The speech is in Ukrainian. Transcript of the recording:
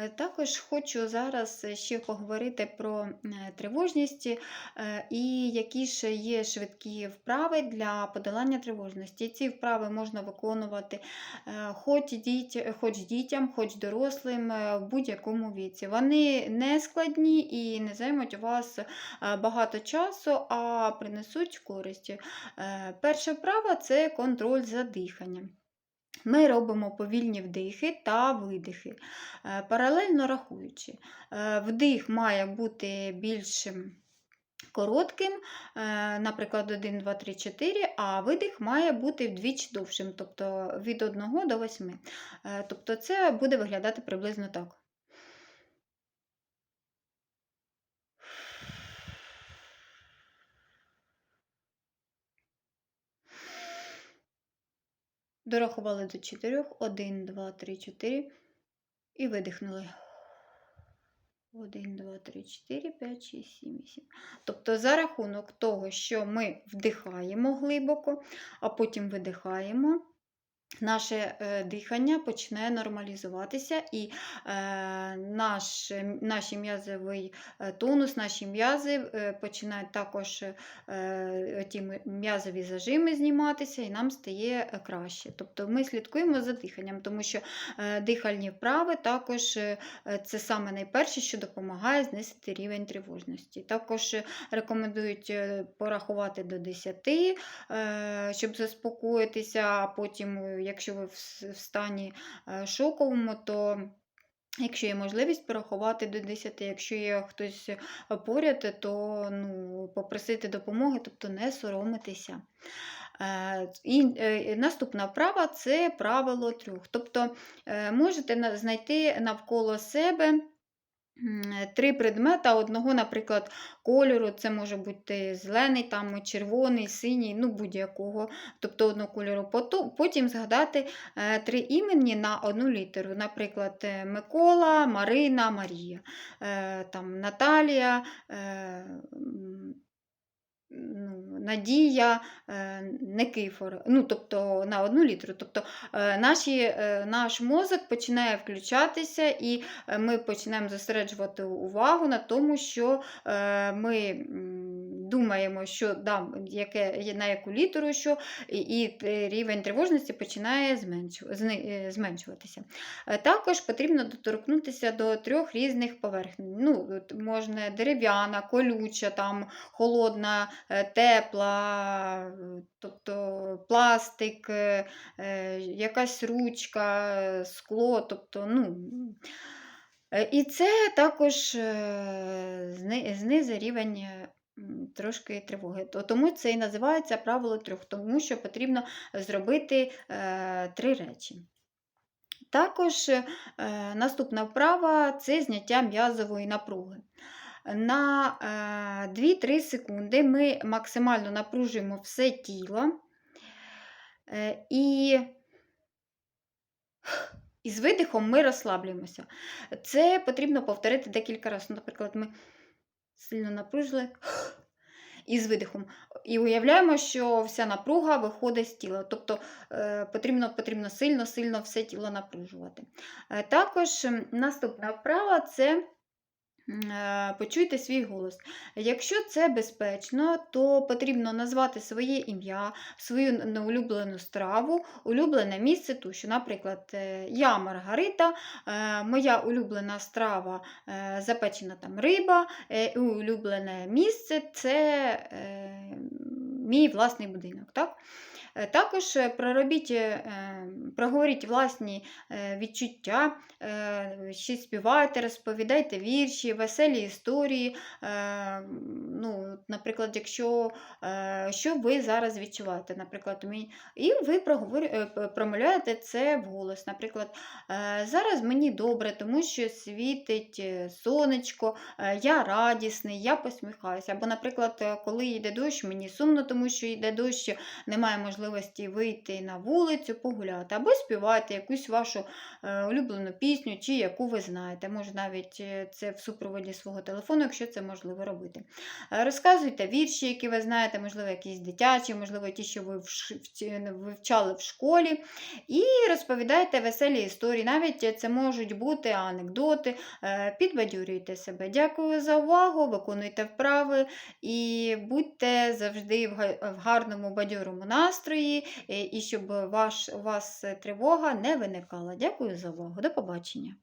Е, Також хочу зараз ще поговорити про е, тривожність е, і які ж є швидкі вправи для подолання тривожності. Ці вправи можна виконувати е, хоч, дітям, хоч дорослим е, в будь-якому віці. Вони не складні і не займуть у вас е, багато часу, а принесуть користь. Е, Перша вправа це контроль за диханням. Ми робимо повільні вдихи та видихи, е, паралельно рахуючи. Е, Вдих має бути більш коротким, е, наприклад, 1, 2, 3, 4, а видих має бути вдвічі довшим, тобто від 1 до 8. Е, Тобто це буде виглядати приблизно так. Дорахували до 4. 1, 2, 3, 4. І видихнули. 1, 2, 3, 4, 5, 6, 7, 8. Тобто за рахунок того, що ми вдихаємо глибоко, а потім видихаємо, наше е, дихання почне нормалізуватися, і е, наш, наш м'язовий е, тонус, наші м'язи починають також ті м'язові зажими зніматися, і нам стає краще. Тобто ми слідкуємо за диханням, тому що дихальні вправи також це саме найперше, що допомагає знизити рівень тривожності. Також рекомендують порахувати до 10, е, щоб заспокоїтися, а потім, якщо ви в стані е, шоковому, то Якщо є можливість порахувати до 10, якщо є хтось е, поряд, то ну, попросити допомоги, тобто не соромитися. Е, І е, наступна вправа це правило трьох. Тобто е, можете знайти навколо себе три предмета одного, наприклад, кольору. Це може бути зелений, там, червоний, синій, ну будь-якого, тобто одного кольору. Потім згадати е, три імені на одну літеру. Наприклад, е, Микола, Марина, Марія, Е, там, Наталія. Ну, Надія, е, Никифор, ну, тобто на одну літру. Тобто е, наші, е, наш мозок починає включатися, і ми починаємо зосереджувати увагу на тому, що ми думаємо, що да, яке, на яку літеру, що, і, рівень тривожності починає е, зменшуватися. Е, Також потрібно доторкнутися до трьох різних поверхень. Ну, можна дерев'яна, колюча, там, холодна, е, тепла, тобто пластик, якась ручка, скло, тобто, ну. І це також знизить рівень трошки тривоги. Тому це і називається правило трьох, тому що потрібно зробити е, три речі. Також е, наступна вправа це зняття м'язової напруги. На е, 2-3 секунди ми максимально напружуємо все тіло е, і, і з видихом ми розслаблюємося. Це потрібно повторити декілька разів. Наприклад, ми сильно напружили і з видихом. І уявляємо, що вся напруга виходить з тіла. Тобто е, потрібно, потрібно сильно-сильно все тіло напружувати. Е, Також наступна вправа це почуйте свій голос. Якщо це безпечно, то потрібно назвати своє ім'я, свою н- н- страву, улюблене місце тощо. Наприклад, е, я Маргарита, е, моя улюблена страва е, запечена там риба, е, улюблене місце це е, мій власний будинок. Так? Е, Також е, проробіть, е, проговоріть власні відчуття, ще співайте, розповідайте вірші, веселі історії. Ну, наприклад, якщо що ви зараз відчуваєте, наприклад, і ви промовляєте це вголос. Наприклад, е, зараз мені добре, тому що світить сонечко, я радісний, я посміхаюся. Або, наприклад, коли йде дощ, мені сумно, тому тому що йде дощ, немає можливості вийти на вулицю, погуляти, або співайте якусь вашу е, улюблену пісню, чи яку ви знаєте. Може навіть е, це в супроводі свого телефону, якщо це можливо робити. Е, Розказуйте вірші, які ви знаєте, можливо, якісь дитячі, можливо, ті, що ви вивчали в школі. І розповідайте веселі історії. Навіть це можуть бути анекдоти. Підбадьорюйте себе. Дякую за увагу, виконуйте вправи і будьте завжди в в гарному бадьорому настрої, е, і щоб ваш, у вас тривога не виникала. Дякую за увагу. До побачення.